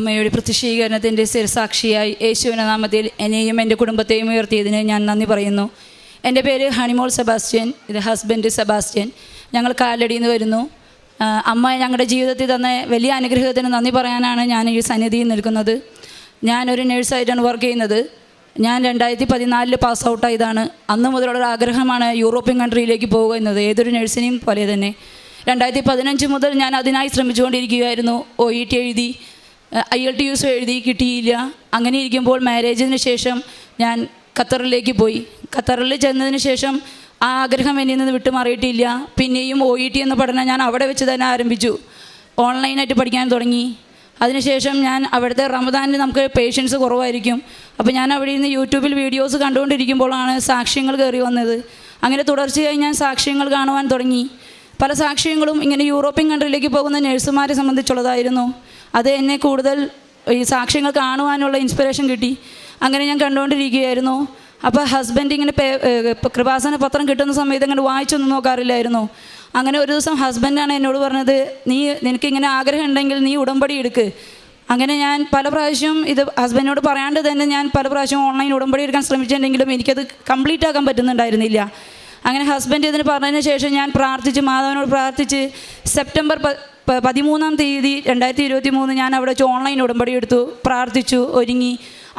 അമ്മയുടെ പ്രത്യക്ഷീകരണത്തിന്റെ സ്ഥിരസാക്ഷിയായി യേശുവിന്റെ നാമത്തിൽ എന്നെയും എന്റെ കുടുംബത്തെയും ഉയർത്തിയതിന് ഞാൻ നന്ദി പറയുന്നു. എന്റെ പേര് ഹണിമോൾ സെബാസ്റ്റ്യൻ ഇത് ഹസ്ബൻഡ് സെബാസ്റ്റ്യൻ. ഞങ്ങൾ കാലടിയിൽ നിന്ന് വരുന്നു. അമ്മ ഞങ്ങളുടെ ജീവിതത്തിൽ തന്ന വലിയ അനുഗ്രഹത്തിന് നന്ദി പറയാനാണ് ഞാൻ ഈ സന്നിധിയിൽ നിൽക്കുന്നത്. ഞാനൊരു നേഴ്സായിട്ടാണ് വർക്ക് ചെയ്യുന്നത്. ഞാൻ രണ്ടായിരത്തി പതിനാലിൽ പാസ് ഔട്ടായതാണ് അന്ന് മുതലുള്ള ആഗ്രഹമാണ് യൂറോപ്യൻ കൺട്രിയിലേക്ക് പോകുക എന്നത്. ഏതൊരു നഴ്സിനെയും പോലെ തന്നെ. രണ്ടായിരത്തി പതിനഞ്ച് മുതൽ ഞാൻ അതിനായി ശ്രമിച്ചുകൊണ്ടിരിക്കുകയായിരുന്നു. ഒ ഇ ടി എഴുതി. ഐ എൽ ടി യൂസ് എഴുതി കിട്ടിയില്ല. അങ്ങനെ ഇരിക്കുമ്പോൾ മാരേജിന് ശേഷം ഞാൻ ഖത്തറിലേക്ക് പോയി. ഖത്തറിൽ ചെന്നതിന് ശേഷം ആ ആഗ്രഹം എന്നിൽ നിന്ന് വിട്ടുമാറിയിട്ടില്ല. പിന്നെയും ഒ ഇ ടി എന്ന പഠനം ഞാൻ അവിടെ വെച്ച് തന്നെ ആരംഭിച്ചു. ഓൺലൈനായിട്ട് പഠിക്കാൻ തുടങ്ങി. അതിനുശേഷം ഞാൻ അവിടുത്തെ റമദാനിൽ നമുക്ക് പേഷ്യൻസ് കുറവായിരിക്കും. അപ്പോൾ ഞാൻ അവിടെ നിന്ന് യൂട്യൂബിൽ വീഡിയോസ് കണ്ടുകൊണ്ടിരിക്കുമ്പോഴാണ് സാക്ഷ്യങ്ങൾ കയറി വന്നത്. അങ്ങനെ തുടർച്ചയായി ഞാൻ സാക്ഷ്യങ്ങൾ കാണുവാൻ തുടങ്ങി. പല സാക്ഷ്യങ്ങളും ഇങ്ങനെ യൂറോപ്യൻ കൺട്രിയിലേക്ക് പോകുന്ന നഴ്സുമാരെ സംബന്ധിച്ചുള്ളതായിരുന്നു. അത് എന്നെ കൂടുതൽ ഈ സാക്ഷ്യങ്ങൾ കാണുവാനുള്ള ഇൻസ്പിറേഷൻ കിട്ടി. അങ്ങനെ ഞാൻ കണ്ടുകൊണ്ടിരിക്കുകയായിരുന്നു. അപ്പോൾ ഹസ്ബൻഡ് ഇങ്ങനെ പേ കൃപാസന പത്രം കിട്ടുന്ന സമയത്ത് അങ്ങനെ വായിച്ചൊന്നും നോക്കാറില്ലായിരുന്നു. അങ്ങനെ ഒരു ദിവസം ഹസ്ബൻഡാണ് എന്നോട് പറഞ്ഞത് നീ നിനക്കിങ്ങനെ ആഗ്രഹം ഉണ്ടെങ്കിൽ നീ ഉടമ്പടി എടുക്ക്. അങ്ങനെ ഞാൻ പല പ്രാവശ്യം ഇത് ഹസ്ബൻഡിനോട് പറയാണ്ട് തന്നെ ഞാൻ പല പ്രാവശ്യം ഓൺലൈൻ ഉടമ്പടി എടുക്കാൻ ശ്രമിച്ചിട്ടുണ്ടെങ്കിലും എനിക്കത് കംപ്ലീറ്റ് ആക്കാൻ പറ്റുന്നുണ്ടായിരുന്നില്ല. അങ്ങനെ ഹസ്ബൻഡ് ഇതിന് പറഞ്ഞതിന് ശേഷം ഞാൻ പ്രാർത്ഥിച്ച് മാധവനോട് പ്രാർത്ഥിച്ച് സെപ്റ്റംബർ പതിമൂന്നാം തീയതി രണ്ടായിരത്തി ഇരുപത്തി മൂന്ന് ഞാൻ അവിടെ വെച്ച് ഓൺലൈൻ ഉടമ്പടി എടുത്തു പ്രാർത്ഥിച്ചു ഒരുങ്ങി.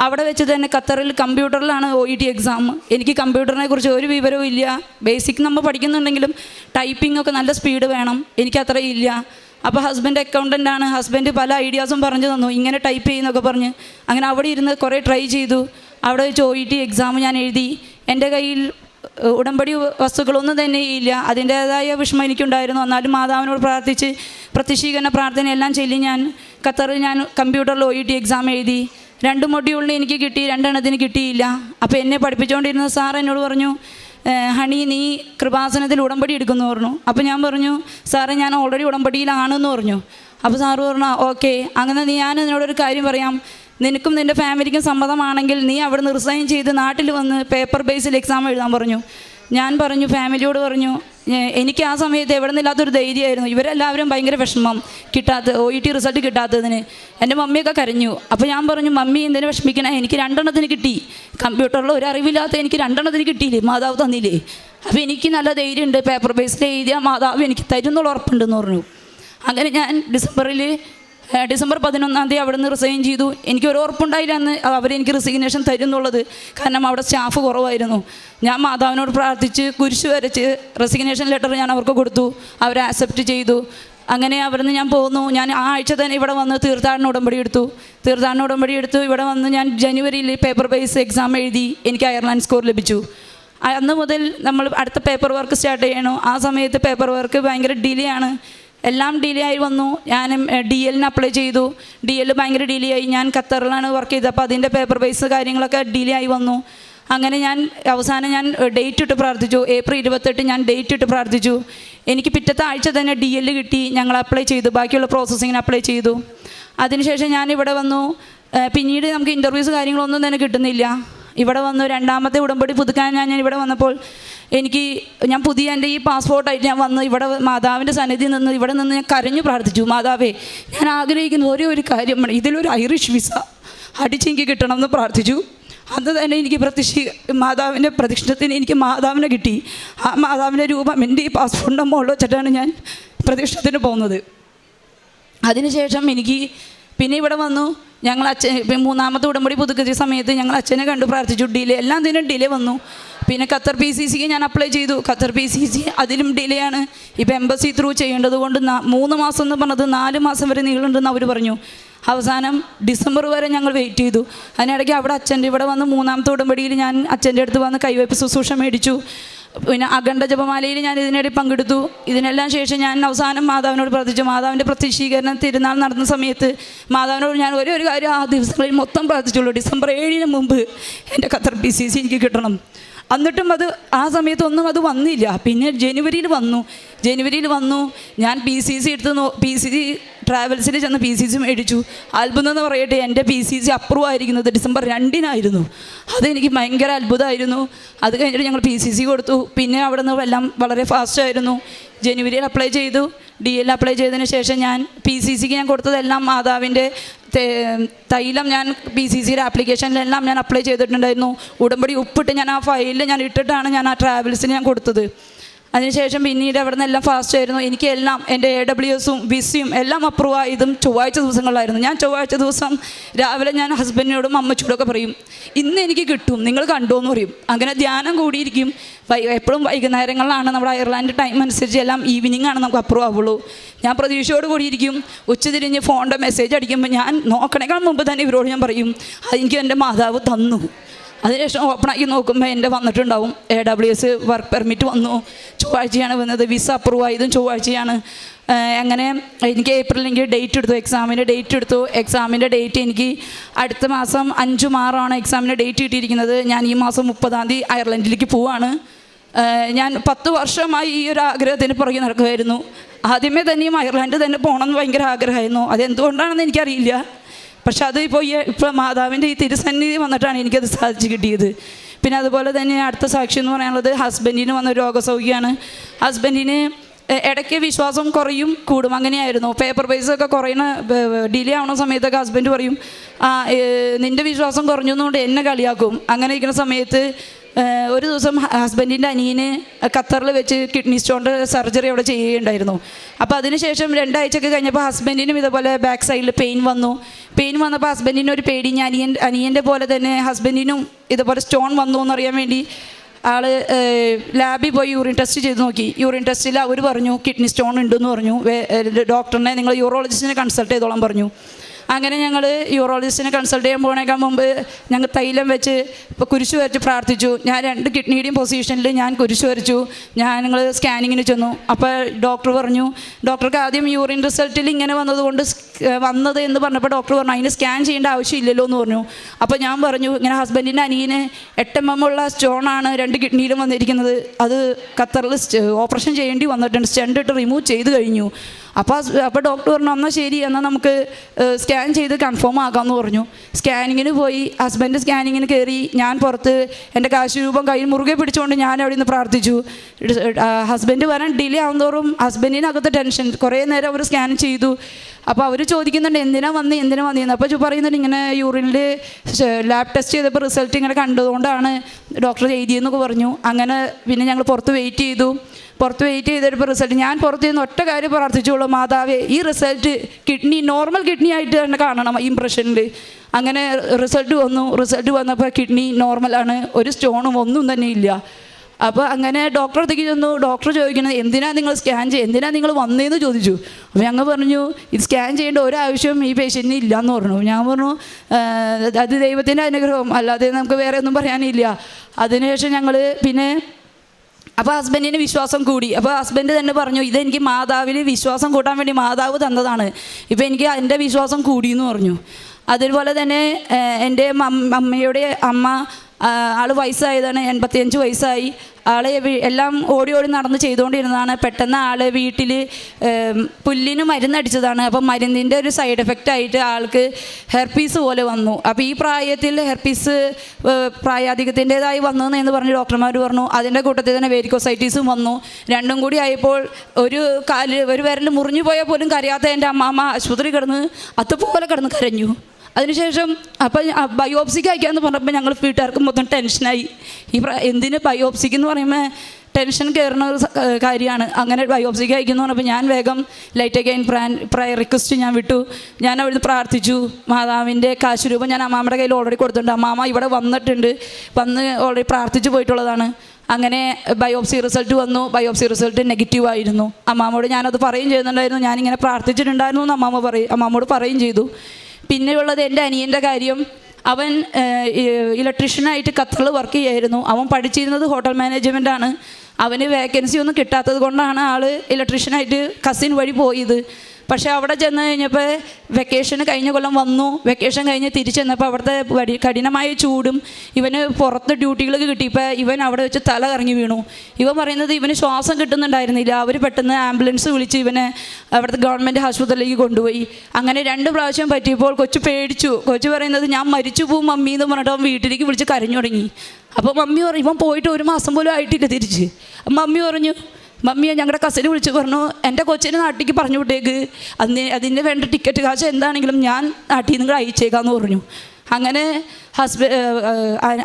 അവിടെ വെച്ച് തന്നെ ഖത്തറിൽ കമ്പ്യൂട്ടറിലാണ് ഒ ഇ ടി എക്സാം എനിക്ക് കമ്പ്യൂട്ടറിനെ കുറിച്ച് ഒരു വിവരവും ഇല്ല. ബേസിക് നമ്മൾ പഠിക്കുന്നുണ്ടെങ്കിലും ടൈപ്പിംഗ് ഒക്കെ നല്ല സ്പീഡ് വേണം. എനിക്ക് അത്രയും ഇല്ല. അപ്പോൾ ഹസ്ബൻഡ് അക്കൗണ്ടന്റ് ആണ്. ഹസ്ബൻഡ് പല ഐഡിയാസും പറഞ്ഞു തന്നു. ഇങ്ങനെ ടൈപ്പ് ചെയ്യുന്നൊക്കെ പറഞ്ഞ്. അങ്ങനെ അവിടെ ഇരുന്ന് കുറേ ട്രൈ ചെയ്തു. അവിടെ വെച്ച് ഒ ഇ ടി എക്സാം ഞാൻ എഴുതി. എന്റെ കയ്യിൽ ഉടമ്പടി വസ്തുക്കളൊന്നും തന്നെ ഇല്ല. അതിന്റേതായ വിഷമം എനിക്കുണ്ടായിരുന്നു. എന്നാലും മാതാവിനോട് പ്രാർത്ഥിച്ച് പ്രത്യക്ഷീകരണ പ്രാർത്ഥന എല്ലാം ചൊല്ലി ഞാൻ ഖത്തറിൽ ഞാൻ കമ്പ്യൂട്ടറിൽ ഒ ഇ ടി എക്സാം എഴുതി. രണ്ട് മൊഡ്യൂളിന് എനിക്ക് കിട്ടി രണ്ടെണ്ണത്തിന് കിട്ടിയില്ല. അപ്പോൾ എന്നെ പഠിപ്പിച്ചുകൊണ്ടിരുന്ന സാർ എന്നോട് പറഞ്ഞു ഹണി നീ കൃപാസനത്തിൽ ഉടമ്പടി എടുക്കുന്നു പറഞ്ഞു. അപ്പോൾ ഞാൻ പറഞ്ഞു സാറേ ഞാൻ ഓൾറെഡി ഉടമ്പടിയിലാണെന്ന് പറഞ്ഞു. അപ്പോൾ സാറ് പറഞ്ഞു ഓക്കെ. അങ്ങനെ നീ ഞാൻ നിന്നോടൊരു കാര്യം പറയാം. നിനക്കും നിന്റെ ഫാമിലിക്കും സമ്മതമാണെങ്കിൽ നീ അവിടെ നിന്ന് റിസൈൻ ചെയ്ത് നാട്ടിൽ വന്ന് പേപ്പർ ബേസിൽ എക്സാം എഴുതാൻ പറഞ്ഞു. ഞാൻ പറഞ്ഞു ഫാമിലിയോട് പറഞ്ഞു എനിക്ക് ആ സമയത്ത് എവിടെ നിന്നില്ലാത്തൊരു ധൈര്യമായിരുന്നു. ഇവരെല്ലാവരും ഭയങ്കര വിഷമം. കിട്ടാത്ത ഒ ഇ ടി റിസൾട്ട് കിട്ടാത്തതിന്. എന്റെ മമ്മിയൊക്കെ കരഞ്ഞു. അപ്പോൾ ഞാൻ പറഞ്ഞു മമ്മി എന്തിനു വിഷമിക്കണേ? എനിക്ക് രണ്ടെണ്ണത്തിന് കിട്ടി. കമ്പ്യൂട്ടറിൽ ഒരു അറിവില്ലാത്ത എനിക്ക് രണ്ടെണ്ണത്തിന് കിട്ടിയില്ലേ? മാതാവ് തന്നില്ലേ? അപ്പോൾ എനിക്ക് നല്ല ധൈര്യമുണ്ട്. പേപ്പർ ബേസിൽ എഴുതിയ മാതാവ് എനിക്ക് തരുന്നുള്ള ഉറപ്പുണ്ടെന്ന് പറഞ്ഞു. അങ്ങനെ ഞാൻ ഡിസംബറിൽ ഡിസംബർ പതിനൊന്നാം തീയതി അവിടെ നിന്ന് റിസൈൻ ചെയ്തു. എനിക്ക് ഒരു ഉറപ്പുണ്ടായില്ല അന്ന് അവരെനിക്ക് റിസിഗ്നേഷൻ തരും എന്നുള്ളത് കാരണം അവിടെ സ്റ്റാഫ് കുറവായിരുന്നു. ഞാൻ മാതാവിനോട് പ്രാർത്ഥിച്ച് കുരിശ് വരച്ച് റെസിഗ്നേഷൻ ലെറ്റർ ഞാൻ അവർക്ക് കൊടുത്തു. അവർ ആക്സെപ്റ്റ് ചെയ്തു. അങ്ങനെ അവിടെ നിന്ന് ഞാൻ പോന്നു. ഞാൻ ആ ആഴ്ച തന്നെ ഇവിടെ വന്ന് തീർത്ഥാടന ഉടമ്പടി എടുത്തു. തീർത്ഥാടന ഉടമ്പടി എടുത്തു ഇവിടെ വന്ന് ഞാൻ ജനുവരിയിൽ പേപ്പർ ബേസ് എക്സാം എഴുതി എനിക്ക് അയർലാൻഡ് സ്കോർ ലഭിച്ചു. അന്ന് മുതൽ നമ്മൾ അടുത്ത പേപ്പർ വർക്ക് സ്റ്റാർട്ട് ചെയ്യണോ. ആ സമയത്ത് പേപ്പർ വർക്ക് ഭയങ്കര ഡിലേ ആണ്. എല്ലാം ഡിലേ ആയി വന്നു. ഞാൻ ഡി എല്ലിന് അപ്ലൈ ചെയ്തു. ഡി എല്ലിൽ ഭയങ്കര ഡിലേ ആയി. ഞാൻ ഖത്തറിലാണ് വർക്ക് ചെയ്തത്. അപ്പോൾ അതിന്റെ പേപ്പർ ബേസ് കാര്യങ്ങളൊക്കെ ഡിലേ ആയി വന്നു. അങ്ങനെ ഞാൻ അവസാനം ഞാൻ ഡേറ്റ് ഇട്ട് പ്രാർത്ഥിച്ചു. ഏപ്രിൽ ഇരുപത്തെട്ട് ഞാൻ ഡേറ്റ് ഇട്ട് പ്രാർത്ഥിച്ചു. എനിക്ക് പിറ്റത്തെ ആഴ്ച തന്നെ ഡി എൽ കിട്ടി. ഞങ്ങൾ അപ്ലൈ ചെയ്തു. ബാക്കിയുള്ള പ്രോസസ്സിങ്ങിന് അപ്ലൈ ചെയ്തു. അതിനുശേഷം ഞാൻ ഇവിടെ വന്നു. പിന്നീട് നമുക്ക് ഇന്റർവ്യൂസ് കാര്യങ്ങളൊന്നും തന്നെ കിട്ടുന്നില്ല. ഇവിടെ വന്ന് രണ്ടാമത്തെ ഉടമ്പടി പുതുക്കാൻ ഞാൻ ഞാൻ ഇവിടെ വന്നപ്പോൾ എനിക്ക് ഞാൻ പുതിയ എന്റെ ഈ പാസ്പോർട്ടായിട്ട് ഞാൻ വന്ന് ഇവിടെ മാതാവിന്റെ സന്നിധി നിന്ന് ഇവിടെ നിന്ന് ഞാൻ കരഞ്ഞു പ്രാർത്ഥിച്ചു. മാതാവേ ഞാൻ ആഗ്രഹിക്കുന്ന ഒരേ ഒരു കാര്യമാണ് ഇതിലൊരു ഐറിഷ് വിസ അടിച്ചെനിക്ക് കിട്ടണമെന്ന് പ്രാർത്ഥിച്ചു. അന്ന് തന്നെ എനിക്ക് പ്രത്യക്ഷ മാതാവിന്റെ പ്രതിഷ്ഠത്തിന് എനിക്ക് മാതാവിനെ കിട്ടി. ആ മാതാവിന്റെ രൂപം എന്റെ ഈ പാസ്പോർട്ടിന്റെ മുകളിൽ വെച്ചിട്ടാണ് ഞാൻ പ്രതിഷ്ഠത്തിന് പോകുന്നത്. അതിനുശേഷം എനിക്ക് പിന്നെ ഇവിടെ വന്നു. ഞങ്ങൾ അച്ഛൻ മൂന്നാമത്തെ ഉടമ്പടി പുതുക്കിയ സമയത്ത് ഞങ്ങൾ അച്ഛനെ കണ്ടു പ്രാർത്ഥിച്ചു ഡിലേ എല്ലാം ഇതിനും ഡിലേ വന്നു. പിന്നെ ഖത്തർ പി സി സിക്ക് ഞാൻ അപ്ലൈ ചെയ്തു. ഖത്തർ പി സി സി അതിലും ഡിലേ ആണ്. ഇപ്പം എംബസി ത്രൂ ചെയ്യേണ്ടത് കൊണ്ട് മൂന്ന് മാസം എന്ന് പറഞ്ഞത് നാല് മാസം വരെ നീളുണ്ടെന്ന് അവർ പറഞ്ഞു. അവസാനം ഡിസംബർ വരെ ഞങ്ങൾ വെയിറ്റ് ചെയ്തു. അതിനിടയ്ക്ക് അവിടെ അച്ഛന്റെ ഇവിടെ വന്ന് മൂന്നാമത്തെ ഉടമ്പടിയിൽ ഞാൻ അച്ഛന്റെ അടുത്ത് വന്ന് കൈവയ്പ്പ് ശുശ്രൂഷ മേടിച്ചു. പിന്നെ അഖണ്ഡ ജപമാലയിൽ ഞാൻ ഇതിനിടയിൽ പങ്കെടുത്തു. ഇതിനെല്ലാം ശേഷം ഞാൻ അവസാനം മാതാവിനോട് പ്രാർത്ഥിച്ചു. മാതാവിന്റെ പ്രത്യക്ഷീകരണം തിരുനാൾ നടന്ന സമയത്ത് മാതാവിനോട് ഞാൻ ഒരേ ഒരു കാര്യം ആ ദിവസങ്ങളിൽ മൊത്തം പ്രാർത്ഥിച്ചുള്ളൂ. ഡിസംബർ ഏഴിന് മുമ്പ് എന്റെ ഖത്തർ പി സി സി എനിക്ക് കിട്ടണം. എന്നിട്ടും അത് ആ സമയത്തൊന്നും അത് വന്നില്ല. പിന്നെ ജനുവരിയിൽ വന്നു. ജനുവരിയിൽ വന്നു. ഞാൻ പി സി സി എടുത്ത് നോ പി സി സി ട്രാവൽസിൽ ചെന്ന് പി സി സി മേടിച്ചു. അത്ഭുതം എന്ന് പറയട്ടെ എന്റെ പി സി സി അപ്രൂവ് ആയിരിക്കുന്നത് ഡിസംബർ രണ്ടിനായിരുന്നു. അതെനിക്ക് ഭയങ്കര അത്ഭുതമായിരുന്നു. അത് കഴിഞ്ഞിട്ട് ഞങ്ങൾ പി സി സി കൊടുത്തു. പിന്നെ അവിടെ നിന്ന് എല്ലാം വളരെ ഫാസ്റ്റ് ആയിരുന്നു. ജനുവരിയിൽ അപ്ലൈ ചെയ്തു. ഡി എൽ അപ്ലൈ ചെയ്തതിന് ശേഷം ഞാൻ പി സി സിക്ക് ഞാൻ കൊടുത്തതെല്ലാം മാതാവിന്റെ തൈലം ഞാൻ പി സി സിയുടെ ആപ്ലിക്കേഷനിലെല്ലാം ഞാൻ അപ്ലൈ ചെയ്തിട്ടുണ്ടായിരുന്നു. ഉടമ്പടി ഉപ്പിട്ട് ഞാൻ ആ ഫയലിൽ ഞാൻ ഇട്ടിട്ടാണ് ഞാൻ ആ ട്രാവൽസിന് ഞാൻ കൊടുത്തത്. അതിനുശേഷം പിന്നീട് അവിടെ നിന്ന് എല്ലാം ഫാസ്റ്റ് ആയിരുന്നു. എനിക്ക് എല്ലാം എന്റെ എ ഡബ്ല്യു എസും വിസിയും എല്ലാം അപ്രൂവ് ആയതും ചൊവ്വാഴ്ച ദിവസങ്ങളിലായിരുന്നു. ഞാൻ ചൊവ്വാഴ്ച ദിവസം രാവിലെ ഞാൻ ഹസ്ബൻഡിനോടും അമ്മച്ചോടൊക്കെ പറയും ഇന്ന് എനിക്ക് കിട്ടും നിങ്ങൾ കണ്ടോ എന്ന് പറയും. അങ്ങനെ ധ്യാനം കൂടിയിരിക്കും. എപ്പോഴും വൈകുന്നേരങ്ങളിലാണ് നമ്മുടെ അയർലാൻഡ് ടൈം അനുസരിച്ച് എല്ലാം ഈവനിങ് ആണ് നമുക്ക് അപ്രൂവ് ആവുള്ളൂ. ഞാൻ പ്രതീക്ഷയോട് കൂടിയിരിക്കും. ഉച്ചതിരിഞ്ഞ് ഫോണിന്റെ മെസ്സേജ് അടിക്കുമ്പോൾ ഞാൻ നോക്കണേക്കാൾ മുമ്പ് തന്നെ ഇവരോട് ഞാൻ പറയും അതെനിക്ക് എന്റെ മാതാവ് തന്നു. അതിനുശേഷം ഓപ്പണാക്കി നോക്കുമ്പോൾ എന്റെ വന്നിട്ടുണ്ടാവും. A W S work permit വന്നു. ചൊവ്വാഴ്ചയാണ് വന്നത്. വിസ അപ്രൂവ് ആയതും ചൊവ്വാഴ്ചയാണ്. അങ്ങനെ എനിക്ക് ഏപ്രിലിൽ എനിക്ക് ഡേറ്റ് എടുത്തു. എക്സാമിന്റെ ഡേറ്റ് എടുത്തു. എക്സാമിന്റെ ഡേറ്റ് എനിക്ക് അടുത്ത മാസം അഞ്ചു മാറാണ് എക്സാമിന്റെ ഡേറ്റ് കിട്ടിയിരിക്കുന്നത്. ഞാൻ ഈ മാസം മുപ്പതാം തീയതി അയർലൻഡിലേക്ക് പോവാണ്. ഞാൻ പത്ത് വർഷമായി ഈ ഒരു ആഗ്രഹത്തിന് പുറകെ നടക്കുമായിരുന്നു ആദ്യമേ തന്നെയും അയർലൻഡ് തന്നെ പോകണമെന്ന് ഭയങ്കര ആഗ്രഹമായിരുന്നു. അതെന്തുകൊണ്ടാണെന്ന് എനിക്കറിയില്ല. പക്ഷെ അത് ഇപ്പോൾ ഈ ഇപ്പോൾ മാതാവിന്റെ ഈ തിരുസന്നിധി വന്നിട്ടാണ് എനിക്കത് സാധിച്ചു കിട്ടിയത്. പിന്നെ അതുപോലെ തന്നെ അടുത്ത സാക്ഷി എന്ന് പറയാനുള്ളത് ഹസ്ബൻഡിന് വന്ന രോഗസൗഖ്യമാണ് ഹസ്ബൻഡിന് ഇടയ്ക്ക് വിശ്വാസം കുറയും കൂടും. അങ്ങനെയായിരുന്നു. പേപ്പർ ബേസ് ഒക്കെ കുറയുന്ന ഡിലേ ആവുന്ന സമയത്തൊക്കെ ഹസ്ബൻഡ് പറയും നിന്റെ വിശ്വാസം കുറഞ്ഞു എന്നെ കളിയാക്കും. അങ്ങനെ ഇരിക്കുന്ന സമയത്ത് ഒരു ദിവസം ഹസ്ബൻഡിന്റെ അനിയന് ഖത്തറിൽ വെച്ച് കിഡ്നി സ്റ്റോണിന്റെ സർജറി അവിടെ ചെയ്യുകയുണ്ടായിരുന്നു. അപ്പോൾ അതിനുശേഷം രണ്ടാഴ്ചയൊക്കെ കഴിഞ്ഞപ്പോൾ ഹസ്ബൻഡിനും ഇതുപോലെ ബാക്ക് സൈഡിൽ പെയിൻ വന്നു. പെയിൻ വന്നപ്പോൾ ഹസ്ബൻഡിന് ഒരു പേടി ഞാൻ അനിയൻ അനിയന്റെ പോലെ തന്നെ ഹസ്ബൻഡിനും ഇതുപോലെ സ്റ്റോൺ വന്നു എന്നറിയാൻ വേണ്ടി ആൾ ലാബിൽ പോയി യൂറിൻ ടെസ്റ്റ് ചെയ്ത് നോക്കി. യൂറിൻ ടെസ്റ്റിൽ അവർ പറഞ്ഞു കിഡ്നി സ്റ്റോൺ ഉണ്ടെന്ന് പറഞ്ഞു. ഡോക്ടറിനെ നിങ്ങൾ യൂറോളജിസ്റ്റിനെ കൺസൾട്ട് ചെയ്തോളാൻ പറഞ്ഞു. അങ്ങനെ ഞങ്ങൾ യൂറോളജിസ്റ്റിനെ കൺസൾട്ട് ചെയ്യാൻ പോകണേക്കാൾ മുമ്പ് ഞങ്ങൾ തൈലം വെച്ച് ഇപ്പോൾ കുരിശു വരച്ച് പ്രാർത്ഥിച്ചു. ഞാൻ രണ്ട് കിഡ്നിയുടെയും പൊസിഷനിൽ ഞാൻ കുരിശു വരച്ചു. ഞാൻ ഞങ്ങൾ സ്കാനിങ്ങിന് ചെന്നു. അപ്പോൾ ഡോക്ടർ പറഞ്ഞു ഡോക്ടർക്ക് ആദ്യം യൂറിൻ റിസൾട്ടിൽ ഇങ്ങനെ വന്നതുകൊണ്ട് വന്നത് എന്ന് പറഞ്ഞപ്പോൾ ഡോക്ടർ പറഞ്ഞു അതിന് സ്കാൻ ചെയ്യേണ്ട ആവശ്യമില്ലല്ലോ എന്ന് പറഞ്ഞു. അപ്പോൾ ഞാൻ പറഞ്ഞു ഇങ്ങനെ ഹസ്ബൻഡിന്റെ അനിയന് എട്ട് എം എം ഉള്ള സ്റ്റോണാണ് രണ്ട് കിഡ്നിയിലും വന്നിരിക്കുന്നത്. അത് ഖത്തറിൽ ഓപ്പറേഷൻ ചെയ്യേണ്ടി വന്നിട്ടുണ്ട്. സ്റ്റെൻഡിട്ട് റിമൂവ് ചെയ്ത് കഴിഞ്ഞു. അപ്പോൾ അപ്പോൾ ഡോക്ടർ പറഞ്ഞു എന്നാൽ ശരി എന്നാൽ നമുക്ക് സ്കാൻ ചെയ്ത് കൺഫേം ആക്കാമെന്ന് പറഞ്ഞു. സ്കാനിങ്ങിന് പോയി ഹസ്ബൻഡ് സ്കാനിങ്ങിന് കയറി ഞാൻ പുറത്ത് എന്റെ കാശ് രൂപം കയ്യിൽ മുറുകെ പിടിച്ചുകൊണ്ട് ഞാൻ അവിടെ നിന്ന് പ്രാർത്ഥിച്ചു ഹസ്ബൻഡ് വരാൻ ഡിലേ ആവുന്നതോറും ഹസ്ബൻഡിനകത്ത് ടെൻഷൻ കുറേ നേരം അവർ സ്കാൻ ചെയ്തു. അപ്പോൾ അവർ ചോദിക്കുന്നുണ്ട് എന്തിനാ വന്ന് എന്തിനാ വന്നിരുന്നത് അപ്പോൾ പറയുന്നുണ്ട് ഇങ്ങനെ യൂറിനിൽ ലാബ് ടെസ്റ്റ് ചെയ്തപ്പോൾ റിസൾട്ട് ഇങ്ങനെ കണ്ടതുകൊണ്ടാണ് ഡോക്ടർ എഴുതിയെന്നൊക്കെ പറഞ്ഞു. അങ്ങനെ പിന്നെ ഞങ്ങൾ പുറത്ത് വെയിറ്റ് ചെയ്തു. പുറത്ത് വെയിറ്റ് ചെയ്തിട്ട് റിസൾട്ട് ഞാൻ പുറത്തു നിന്ന് ഒറ്റ കാര്യം പ്രാർത്ഥിച്ചോളൂ മാതാവേ ഈ റിസൾട്ട് കിഡ്നി നോർമൽ കിഡ്നി ആയിട്ട് തന്നെ കാണണം ഇംപ്രഷനിൽ അങ്ങനെ റിസൾട്ട് വന്നു. റിസൾട്ട് വന്നപ്പോൾ കിഡ്നി നോർമലാണ് ഒരു സ്റ്റോണും ഒന്നും തന്നെ ഇല്ല. അപ്പോൾ അങ്ങനെ ഡോക്ടർ അടുത്തേക്ക് ചെന്നു. ഡോക്ടർ ചോദിക്കുന്നത് എന്തിനാണ് നിങ്ങൾ സ്കാൻ ചെയ്യുക എന്തിനാണ് നിങ്ങൾ വന്നതെന്ന് ചോദിച്ചു? അപ്പോൾ ഞങ്ങൾ പറഞ്ഞു ഇത് സ്കാൻ ചെയ്യേണ്ട ഒരാവശ്യം ഈ പേഷ്യന്റിന് ഇല്ലയെന്ന് പറഞ്ഞു. ഞാൻ പറഞ്ഞു "ഏഹ്, അത് ദൈവത്തിന്റെ അനുഗ്രഹം. അല്ലാതെ നമുക്ക് വേറെ ഒന്നും പറയാനില്ല. അതിനുശേഷം ഞങ്ങൾ പിന്നെ അപ്പോൾ ഹസ്ബൻഡിന് വിശ്വാസം കൂടി. അപ്പോൾ ഹസ്ബൻഡ് തന്നെ പറഞ്ഞു ഇതെനിക്ക് മാതാവിൽ വിശ്വാസം കൂട്ടാൻ വേണ്ടി മാതാവ് തന്നതാണ്. ഇപ്പോൾ എനിക്ക് എന്റെ വിശ്വാസം കൂടി എന്ന് പറഞ്ഞു. അതുപോലെ തന്നെ എന്റെ അമ്മയുടെ അമ്മ ആൾ വയസ്സായതാണ് എൺപത്തിയഞ്ച് വയസ്സായി. ആൾ എല്ലാം ഓടി ഓടി നടന്ന് ചെയ്തുകൊണ്ടിരുന്നതാണ്. പെട്ടെന്ന് ആൾ വീട്ടിൽ പുല്ലിന് മരുന്നടിച്ചതാണ് അപ്പം മരുന്നിന്റെ ഒരു സൈഡ് എഫക്റ്റ് ആയിട്ട് ആൾക്ക് ഹെർപ്പീസ് പോലെ വന്നു. അപ്പോൾ ഈ പ്രായത്തിൽ ഹെർപ്പീസ് പ്രായാധികത്തിന്റെതായി വന്നു എന്ന് പറഞ്ഞ് ഡോക്ടർമാർ പറഞ്ഞു. അതിന്റെ കൂട്ടത്തിൽ തന്നെ വേരിക്കോസൈറ്റീസും വന്നു. രണ്ടും കൂടി ആയപ്പോൾ ഒരു കാൽ ഒരു വിരൽ മുറിഞ്ഞു പോയാൽ പോലും കരയാത്ത എന്റെ അമ്മാമ്മ ആശുപത്രി കിടന്ന് അതുപോലെ കിടന്ന് കരഞ്ഞു. അതിനുശേഷം അപ്പം ബയോപ്സിക്ക് അയക്കാമെന്ന് പറഞ്ഞപ്പോൾ ഞങ്ങൾ വീട്ടുകാർക്ക് മൊത്തം ടെൻഷനായി. ഈ എന്തിന് ബയോപ്സിക്ക് എന്ന് പറയുമ്പോൾ ടെൻഷൻ കയറുന്ന ഒരു കാര്യമാണ്. അങ്ങനെ ബയോപ്സിക്ക് അയക്കുന്നു പറഞ്ഞപ്പോൾ ഞാൻ വേഗം ലൈറ്റ് അഗൈൻ പ്രാൻ പ്രയർ റിക്വസ്റ്റ് ഞാൻ വിട്ടു. ഞാൻ അവിടുന്ന് പ്രാർത്ഥിച്ചു. മാതാവിന്റെ കാശ് രൂപം ഞാൻ അമ്മാമ്മയുടെ കയ്യിൽ ഓൾറെഡി കൊടുത്തിട്ടുണ്ട്. അമ്മാമ്മ ഇവിടെ വന്നിട്ടുണ്ട്. വന്ന് ഓൾറെഡി പ്രാർത്ഥിച്ചു പോയിട്ടുള്ളതാണ്. അങ്ങനെ ബയോപ്സി റിസൾട്ട് വന്നു. ബയോപ്സി റിസൾട്ട് നെഗറ്റീവ് ആയിരുന്നു. അമ്മാമ്മോട് ഞാനത് പറയുകയും ചെയ്യുന്നുണ്ടായിരുന്നു. ഞാനിങ്ങനെ പ്രാർത്ഥിച്ചിട്ടുണ്ടായിരുന്നു എന്ന് അമ്മാമ്മ പറയും അമ്മാമ്മോട് പറയുകയും ചെയ്തു. പിന്നെയുള്ളത് എന്റെ അനിയന്റെ കാര്യം. അവൻ ഇലക്ട്രീഷ്യനായിട്ട് ഖത്തറിൽ വർക്ക് ചെയ്യായിരുന്നു. അവൻ പഠിച്ചിരുന്നത് ഹോട്ടൽ മാനേജ്മെന്റ് ആണ്. അവന് വേക്കൻസി ഒന്നും കിട്ടാത്തത് കൊണ്ടാണ് ആൾ ഇലക്ട്രീഷ്യനായിട്ട് കസിൻ വഴി പോയത്. പക്ഷേ അവിടെ ചെന്ന് കഴിഞ്ഞപ്പോൾ വെക്കേഷന് കഴിഞ്ഞ കൊല്ലം വന്നു. വെക്കേഷൻ കഴിഞ്ഞ് തിരിച്ചു ചെന്നപ്പോൾ അവിടുത്തെ വടി കഠിനമായ ചൂടും ഇവന് പുറത്ത് ഡ്യൂട്ടികളൊക്കെ കിട്ടിയപ്പോൾ ഇവൻ അവിടെ വെച്ച് തല കറങ്ങി വീണു. ഇവൻ പറയുന്നത് ഇവന് ശ്വാസം കിട്ടുന്നുണ്ടായിരുന്നില്ല. അവർ പെട്ടെന്ന് ആംബുലൻസ് വിളിച്ച് ഇവനെ അവിടുത്തെ ഗവൺമെന്റ് ഹോസ്പിറ്റലിലേക്ക് കൊണ്ടുപോയി. അങ്ങനെ രണ്ട് പ്രാവശ്യം പറ്റിയപ്പോൾ കൊച്ചു പേടിച്ചു. കൊച്ചു പറയുന്നത് ഞാൻ മരിച്ചു പോവും മമ്മി എന്ന് പറഞ്ഞിട്ട് അവൻ വീട്ടിലേക്ക് വിളിച്ച് കരഞ്ഞു തുടങ്ങി. അപ്പോൾ മമ്മി പറഞ്ഞു ഇവൻ പോയിട്ട് ഒരു മാസം പോലും ആയിട്ടില്ല തിരിച്ച്. മമ്മി പറഞ്ഞു മമ്മിയെ ഞങ്ങളുടെ കസിന് വിളിച്ച് പറഞ്ഞു എന്റെ കൊച്ചിനെ നാട്ടിലേക്ക് പറഞ്ഞു വിട്ടേക്ക്. അതിന് അതിന് വേണ്ട ടിക്കറ്റ് കാശ് എന്താണെങ്കിലും ഞാൻ നാട്ടിൽ നിങ്ങൾ അയച്ചേക്കാന്ന് പറഞ്ഞു. അങ്ങനെ ഹസ്ബ